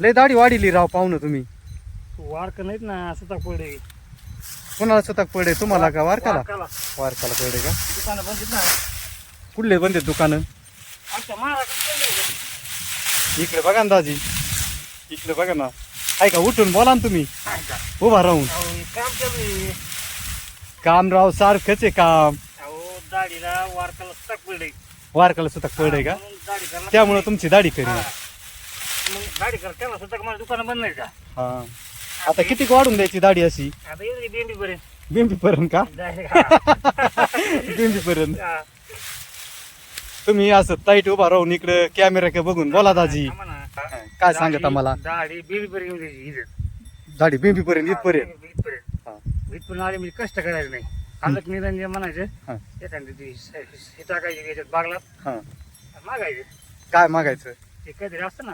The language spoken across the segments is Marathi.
लय दाढी वाढिली राव पाहुणं तुम्ही. वारक नाहीत ना सुताक पडे. कोणाला स्वतः पडे? तुम्हाला का? वारकाला? वारकाला. वारकाला पडे का? दुकानं बंद ना. कुठले बंद दुकानं? आमच्या महाराष्ट्रात इकडे बघा ना दाजी. इकडे बघा ना. आहे का? उठून बोला ना तुम्ही. उभा राहून. काम चालू आहे. काम राव सारखंच आहे काम. अहो दाढीला वारकाला सुताक पडे. वारकाला स्वतः पडे का? म्हणून दाढी करायला त्यामुळे तुमची दाढी करी हा. मग दाढी कर त्याला सुताक मला दुकानं बंद नाही का? हा. आता किती वाढून द्यायची दाढी अशी? आता पर्यंत बिंबी पर्यंत का? बिंबी पर्यंत तुम्ही असं ताईट उभा राहून इकडे कॅमेरा बघून बोला दाजी. काय सांगत आम्हाला? दाढी बेंबी पर्यंत येऊ द्यायची इथं. दाढी बिंबी पर्यंत इथपर्यंत इथपर्यंत हा. इथपर्यंत आले म्हणजे कष्ट करायचं नाही. आलक निरंजन हा. म्हणायचं एखादी ती हे टाकायची याच्यात बागलात हा. मागायचं. काय मागायचं? ते काहीतरी असतं ना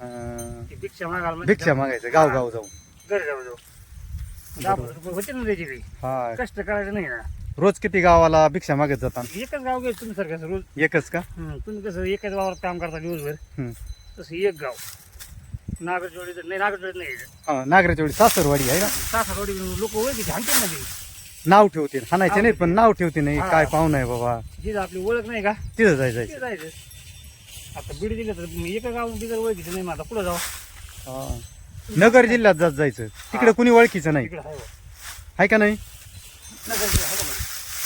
अं, ते भिक्षा मागायला म्हणजे भिक्षा मागायचं गाव गाव जाऊन. घरी जाऊ जाऊ. दहा रुपये होते ना त्याची काही हा कष्ट करायचं नाही ना. रोज किती गावाला भिक्षा मागत जाता? एकच गाव घ्यायचं तुम्ही सारखं रोज. एकच का? हं, तुम्ही कसं एकच वावरात काम करता दिवसभर? हम्म. तसं एक गाव. नागरजोडी तर नाही नागरजोडी नाही. हा सासरवाडी आहे ना? सासरवाडी लोक ओळखी ना ते नाव ठेवते हाणायचे नाही पण नाव ठेवते नाही. काय पाहुणा आहे बाबा? जिथं आपली ओळख नाही का? तिथं जायचं. जायचं. आता बीड दिलं तर मी एका गाव बिगर ओळखीचं नाही आता पुढे जाऊ हा. नगर जिल्ह्यात जात जायचं. तिकडे कुणी ओळखीचं नाही. आहे बा. आहे का नाही? नगर जिल्हा आहे बा.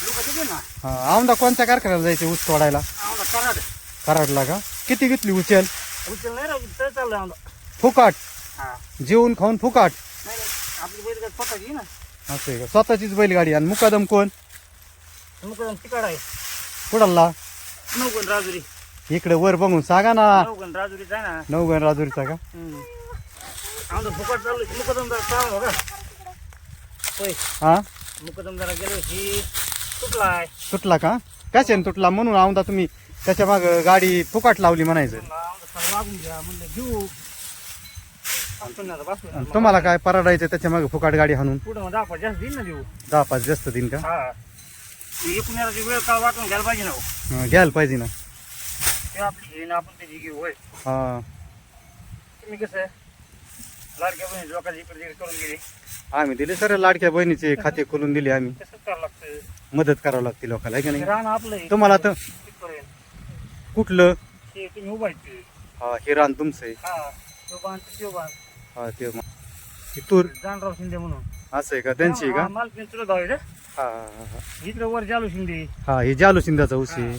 लोकं तिथे ना हा. औंदा कोणत्या कारखान्याला जायचे ऊस तोडायला? आम्हाला कराड. कराडला का? किती घेतली उचल? उचल नाही राहू तर चाललंय आम्हाला फुकाट. हा. जेवून खाऊन फुकाट. नाही नाही. आपली बैल स्वतःची ना. असं आहे का? स्वतःचीच बैलगाडी आणि मुकादम कोण? मुकडून तिकड आहे. कुडाला नौगण राजुरी. इकडे वर बघून सांगा ना. नौगण राजुरीच आहे ना. नवगण राजुरीचा का? हम्म. आमचं फुकट चालू बघा होय. हा? गेलो ही तुटला का? कशाने तुटला? म्हणून औंदा तुम्ही त्याच्या माग गाडी फुकाट लावली म्हणायचं. आमचं सगळं वागून घ्या म्हणलं घेऊ. आमचं नाही आता बसलो. आणि तुम्हाला काय परवडायचं त्याच्यामागे फुकाट गाडी हाणून? पुढं मग दहा पाच जास्त देईन ना देऊ. दहा पाच जास्त दिन का? हा. एकूण वेळ काळ वाटून घ्यायला पाहिजे ना हो. हा, घ्यायला पाहिजे ना. ते आपली घेईन आपण त्याची घेऊ होय. हा. तुम्ही कसं आहे? लाडक्या बहिणी लोकांची इकडे तिकडे करून गेली आम्ही दिले सर लाडक्या बहिणीचे खाते खोलून दिले आम्ही. तसंच करावं लागतं. मदत करावं लागते लोकांना आहे का नाही? रान आपलं आहे. तुम्हाला तर तिथपर्यंत. कुठलं? ते तुम्ही उभा ते. हा हे रान तुमचं आहे. हा तो बांध तो बांध. हा ते म- हे तूर. जानराव शिंदे म्हणून. असं आहे का? त्यांची आहे का? मालकीन चुलत भाऊ आहे रे. हा हा, हा. इकडे वर जालू शिंदे. हा हे जालू शिंदाचा ऊस आहे. हे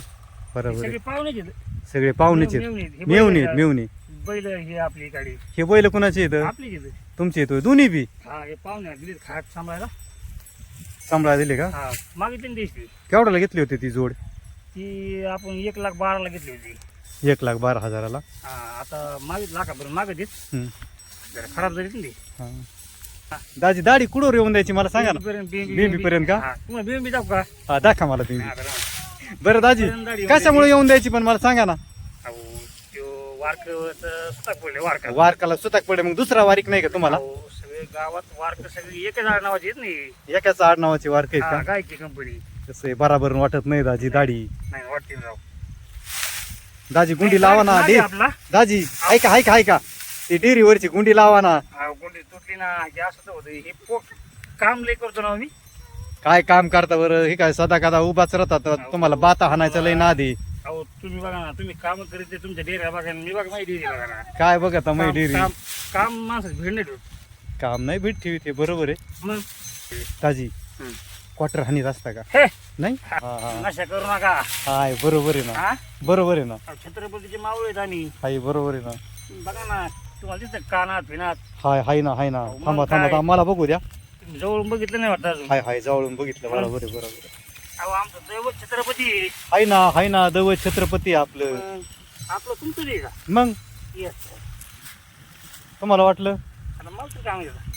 बरोबर आहे आहेत. सगळे पाहुणेचे आहेत. हे मेवणी बैल हे आपली गाडी हे बैल कुणाचे येत आपली तुमचे येतो दोन्ही बी? हा हे पाहुणे. दिलीत खाट सांभाळायला. सांभाळा दिले का? हा मागितली ना दिसली केवढ्याला घेतली होती ती जोड? ती आपण एक लाख बाराला घेतली होती. एक लाख बारा हजाराला. हा आता मागित लाखापर्यंत मागत येत. जरा खराब झाली ना ती. हा. दाजी दाढी कुठवर येऊन द्यायची? मला सांगा ना. बिंबी- बिंबीपर्यंत का? हा, तुम्हाला बिंबी दाखवू का? हा दाखवा मला तुम्ही बरं. दाजी कशामुळे येऊन द्यायची पण मला सांगा ना. वारक पडले वारकाला सुताक पडे मग दुसरा वारीक नाही का तुम्हाला? सगळे गावात वारक सगळे एकच नावाचे नाही एकाच आडनावाची वारक हा, गायची कंपनी कसं आहे, बराबर वाटत नाही दाजी दाढी. नाही वाटते राव. दाजी गुंडी लावा ना दाजी ऐका ऐका ऐका. ती डेअरीवरची गुंडी लावा ना. गुंडी तुटली ना हे असं होतं हे काम लय करतो ना मी काय काम करता बरं? हे काय सदा कदा उभाच राहतात. तुम्हाला बाता हाणायचं लय ना आधी अहो तुम्ही बघा ना तुम्ही काम करीत तुमच्या डेऱ्या बघा ना, मी बघा माझी डेरी बघा ना. काय काम- डेअरी काम काम माणसाची भेट नाही ठेवत. काम नाही भेट ठेवी ते बरोबर आहे. मग? दाजी हम्म. क्वार्टर हानीत असता का? हे! नाही? हा हा नशा करू नका. हाय बरोबर आहे ना. हा? बरोबर आहे ना. अहो, छत्रपतीचे मावळे आहेत आम्ही हाय बरोबर आहे ना. बघा ना तुम्हाला दिसतं कानात फिनात हाय हाय ना हाय ना. थांबा थांबा मला बघू द्या. जवळून बघितलं नाही वाटतं अजून. हाय हाय जवळून बघितलं. बरोबर आहे बरोबर आहे. अहो आमचं दैवत छत्रपती आहे. हाय ना हाय ना दैवत छत्रपती आपलं. आपलं तुमचं का? मग? येस तुम्हाला वाटलं? आता मला तर काय माहिती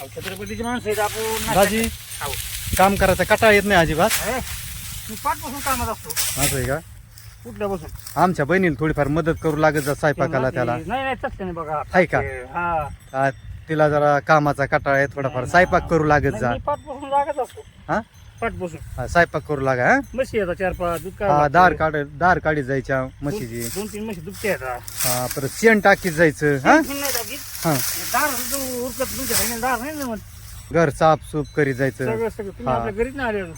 अहो छत्रपतीची माणसं आहेत आपण नशा- दाजी अहो, काम करायचा कटाळ येत नाही अजिबात. हे, मी पाठपासून कामात असतो. असं आहे का? कुठल्या बसून आमच्या बहिणीला थोडीफार मदत करू लागत जा स्वयंपाकाला त्याला. नाही नाही तसं नाही बघा. आहे का? हा. तिला जरा कामाचा कटाळ आहे थोडाफार स्वयंपाक करू लागत जा. पाठपासून असतो. हा? हा, स्वयंपाक करू लागा हा? म्हशी येतात चार पाच दूध हा काढावं दार. काढ दार काढीत जायच्या म्हशीची. दोन दोन तीन म्हशी दुभत्या येतात. हा परत शेण टाकीत जायचं हा? तीन नाही टाकीत. हा. दार सुद्धा उरकत तुमच्या घरी दार नाही ना मग. घर साफसूफ करीत जायचं. सगळं सगळं. तुम्ही हा. आपल्या घरीच नाही आले अजून.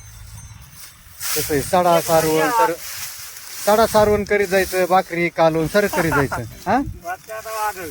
तसं आहे, सडा सारवण तर सडा सारवण करीत जायचं भाकरी कालवून सर करीत जायचं हा? आता.